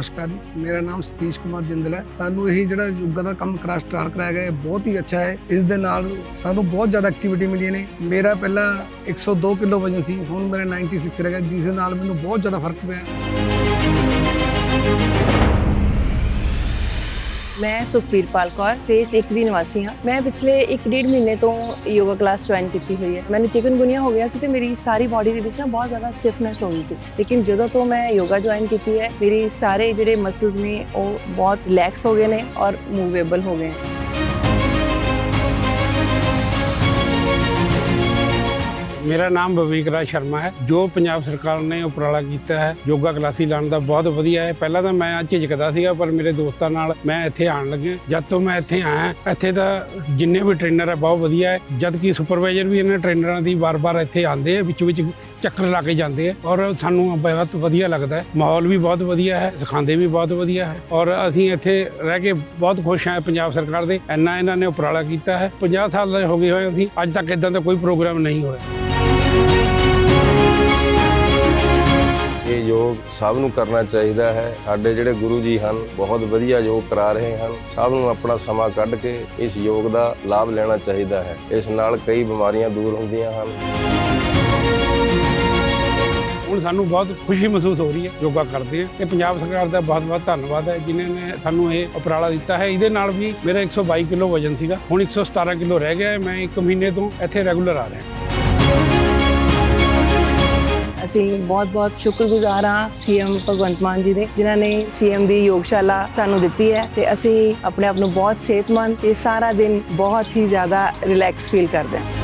ਨਮਸਕਾਰ ਜੀ। ਮੇਰਾ ਨਾਮ ਸਤੀਸ਼ ਕੁਮਾਰ ਜਿੰਦਲ ਹੈ। ਸਾਨੂੰ ਇਹ ਜਿਹੜਾ ਯੋਗਾ ਦਾ ਕੰਮ ਕਰਾ ਸਟਾਰਟ ਕਰਾਇਆ ਗਿਆ, ਇਹ ਬਹੁਤ ਹੀ ਅੱਛਾ ਹੈ। ਇਸ ਦੇ ਨਾਲ ਸਾਨੂੰ ਬਹੁਤ ਜ਼ਿਆਦਾ ਐਕਟੀਵਿਟੀ ਮਿਲੀਆਂ ਨੇ। ਮੇਰਾ ਪਹਿਲਾਂ 102 ਕਿਲੋ ਵਜਨ ਸੀ, ਹੁਣ ਮੇਰਾ 96 ਰਹਿ ਗਿਆ, ਜਿਸ ਦੇ ਨਾਲ ਮੈਨੂੰ ਬਹੁਤ ਜ਼ਿਆਦਾ ਫ਼ਰਕ ਪਿਆ। ਮੈਂ ਸੁਖਪੀਰਪਾਲ ਕੌਰ ਫੇਸ 1 ਦੀ ਨਿਵਾਸੀ ਹਾਂ। ਮੈਂ ਪਿਛਲੇ 1.5 ਮਹੀਨੇ ਤੋਂ ਯੋਗਾ ਕਲਾਸ ਜੁਆਇਨ ਕੀਤੀ ਹੋਈ ਹੈ। ਮੈਨੂੰ ਚਿਕਨਗੁਨੀਆ ਹੋ ਗਿਆ ਸੀ ਤੇ ਮੇਰੀ ਸਾਰੀ ਬਾਡੀ ਦੇ ਵਿੱਚ ਨਾ ਬਹੁਤ ਜ਼ਿਆਦਾ ਸਟਿਫਨੈਸ ਹੋ ਗਈ ਸੀ। ਲੇਕਿਨ ਜਦੋਂ ਤੋਂ ਮੈਂ ਯੋਗਾ ਜੁਆਇਨ ਕੀਤੀ ਹੈ, ਮੇਰੀ ਸਾਰੇ ਜਿਹੜੇ ਮਸਲਸ ਨੇ ਉਹ ਬਹੁਤ ਰਿਲੈਕਸ ਹੋ ਗਏ ਨੇ ਔਰ ਮੂਵੇਬਲ ਹੋ ਗਏ ਨੇ। ਮੇਰਾ ਨਾਮ ਬਵੀਕ ਰਾਜ ਸ਼ਰਮਾ ਹੈ, ਜੋ ਪੰਜਾਬ ਸਰਕਾਰ ਨੇ ਉਪਰਾਲਾ ਕੀਤਾ ਹੈ, ਯੋਗਾ ਕਲਾਸੀ ਲਾਉਣ ਦਾ ਬਹੁਤ ਵਧੀਆ ਹੈ। ਪਹਿਲਾਂ ਤਾਂ ਮੈਂ ਝਿਜਕਦਾ ਸੀਗਾ, ਪਰ ਮੇਰੇ ਦੋਸਤਾਂ ਨਾਲ ਮੈਂ ਇੱਥੇ ਆਉਣ ਲੱਗਿਆ। ਜਦ ਤੋਂ ਮੈਂ ਇੱਥੇ ਆਇਆ, ਇੱਥੇ ਦਾ ਜਿੰਨੇ ਵੀ ਟ੍ਰੇਨਰ ਹੈ ਬਹੁਤ ਵਧੀਆ ਹੈ। ਜਦ ਕਿ ਸੁਪਰਵਾਈਜ਼ਰ ਵੀ ਇਹਨਾਂ ਟ੍ਰੇਨਰਾਂ ਦੀ ਵਾਰ-ਵਾਰ ਇੱਥੇ ਆਉਂਦੇ ਆ ਵਿੱਚ ਵਿੱਚ ਚੱਕਰ ਲਾ ਕੇ ਜਾਂਦੇ ਆ। ਔਰ ਸਾਨੂੰ ਬਹੁਤ ਵਧੀਆ ਲੱਗਦਾ ਹੈ। ਮਾਹੌਲ ਵੀ ਬਹੁਤ ਵਧੀਆ ਹੈ, ਸਿਖਾਉਂਦੇ ਵੀ ਬਹੁਤ ਵਧੀਆ ਹੈ। ਔਰ ਅਸੀਂ ਇੱਥੇ ਰਹਿ ਕੇ ਬਹੁਤ ਖੁਸ਼ ਹਾਂ ਪੰਜਾਬ ਸਰਕਾਰ ਦੇ। ਇੰਨਾ ਇਹਨਾਂ ਨੇ ਉਪਰਾਲਾ ਕੀਤਾ ਹੈ। 50 ਸਾਲ ਦੇ ਹੋ ਗਏ ਹੋਏ ਅਸੀਂ, ਅੱਜ ਤੱਕ ਇਦਾਂ ਦਾ ਕੋਈ ਪ੍ਰੋਗਰਾਮ ਨਹੀਂ ਹੋਇਆ। ਯੋਗ ਸਭ ਨੂੰ ਕਰਨਾ ਚਾਹੀਦਾ ਹੈ। ਸਾਡੇ ਜਿਹੜੇ ਗੁਰੂ ਜੀ ਹਨ, ਬਹੁਤ ਵਧੀਆ ਯੋਗ ਕਰਾ ਰਹੇ ਹਨ। ਸਭ ਨੂੰ ਆਪਣਾ ਸਮਾਂ ਕੱਢ ਕੇ ਇਸ ਯੋਗ ਦਾ ਲਾਭ ਲੈਣਾ ਚਾਹੀਦਾ ਹੈ। ਇਸ ਨਾਲ ਕਈ ਬਿਮਾਰੀਆਂ ਦੂਰ ਹੁੰਦੀਆਂ ਹਨ। ਹੁਣ ਸਾਨੂੰ ਬਹੁਤ ਖੁਸ਼ੀ ਮਹਿਸੂਸ ਹੋ ਰਹੀ ਹੈ, ਯੋਗਾ ਕਰਦੇ ਆ ਤੇ ਪੰਜਾਬ ਸਰਕਾਰ ਦਾ ਬਹੁਤ ਬਹੁਤ ਧੰਨਵਾਦ ਹੈ, ਜਿਨ੍ਹਾਂ ਨੇ ਸਾਨੂੰ ਇਹ ਉਪਰਾਲਾ ਦਿੱਤਾ ਹੈ। ਇਹਦੇ ਨਾਲ ਵੀ ਮੇਰਾ 122 ਕਿਲੋ ਵਜਨ ਸੀਗਾ। ਹੁਣ 117 ਕਿਲੋ ਰਹਿ ਗਿਆ ਹੈ। ਮੈਂ ਇੱਕ ਮਹੀਨੇ ਤੋਂ ਇੱਥੇ ਰੈਗੂਲਰ ਆ ਰਿਹਾ। ਅਸੀਂ ਬਹੁਤ-ਬਹੁਤ ਸ਼ੁਕਰਗੁਜ਼ਾਰ ਹਾਂ ਸੀਐਮ ਭਗਵੰਤ ਮਾਨ ਜੀ ਦੇ, ਜਿਨ੍ਹਾਂ ਨੇ ਸੀਐਮ ਦੀ ਯੋਗਸ਼ਾਲਾ ਸਾਨੂੰ ਦਿੱਤੀ ਹੈ ਤੇ ਅਸੀਂ ਆਪਣੇ ਆਪ ਨੂੰ ਬਹੁਤ ਸਿਹਤਮੰਦ ਤੇ ਸਾਰਾ ਦਿਨ ਬਹੁਤ ਹੀ ਜ਼ਿਆਦਾ ਰਿਲੈਕਸ ਫੀਲ ਕਰਦੇ ਹਾਂ।